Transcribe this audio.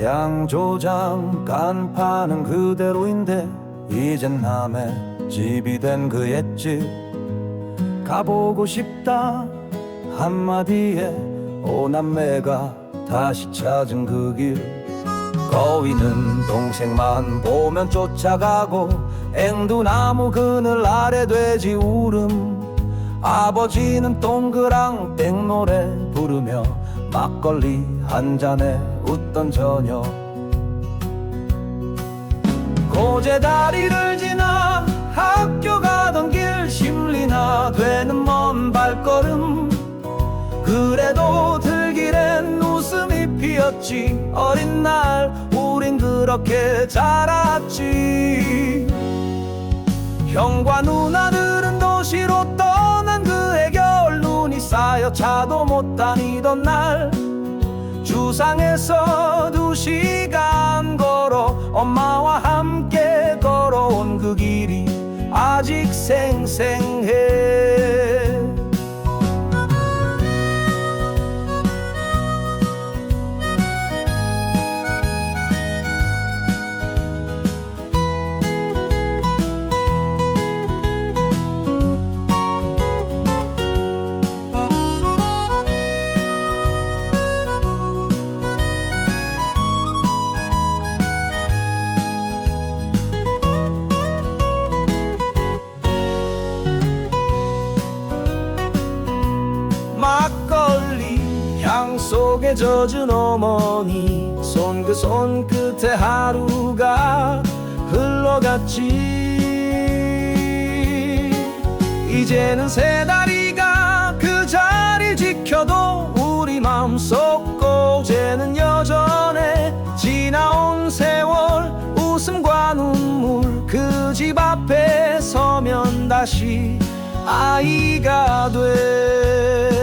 양조장 간판은 그대로인데 이젠 남의 집이 된그 옛집. 가보고 싶다 한마디에 오남매가 다시 찾은 그 길. 거위는 동생만 보면 쫓아가고 앵두나무 그늘 아래 돼지 울음. 아버지는 동그랑 땡노래 부르며 막걸리 한 잔에 웃던 저녁. 고제 다리를 지나 학교 가던 길 심리나 되는 먼 발걸음. 그래도 들길엔 웃음이 피었지. 어린 날 우린 그렇게 자랐지. 형과 누나들 차도 못 다니던 날 주상에서 두 시간 걸어 엄마와 함께 걸어온 그 길이 아직 생생해 막걸리 향 속에 젖은 어머니 손그 손끝에 하루가 흘러갔지. 이제는 세 다리가 그 자리 지켜도 우리 마음속 고제는 여전해. 지나온 세월 웃음과 눈물 그 집 앞에 서면 다시 아이가 돼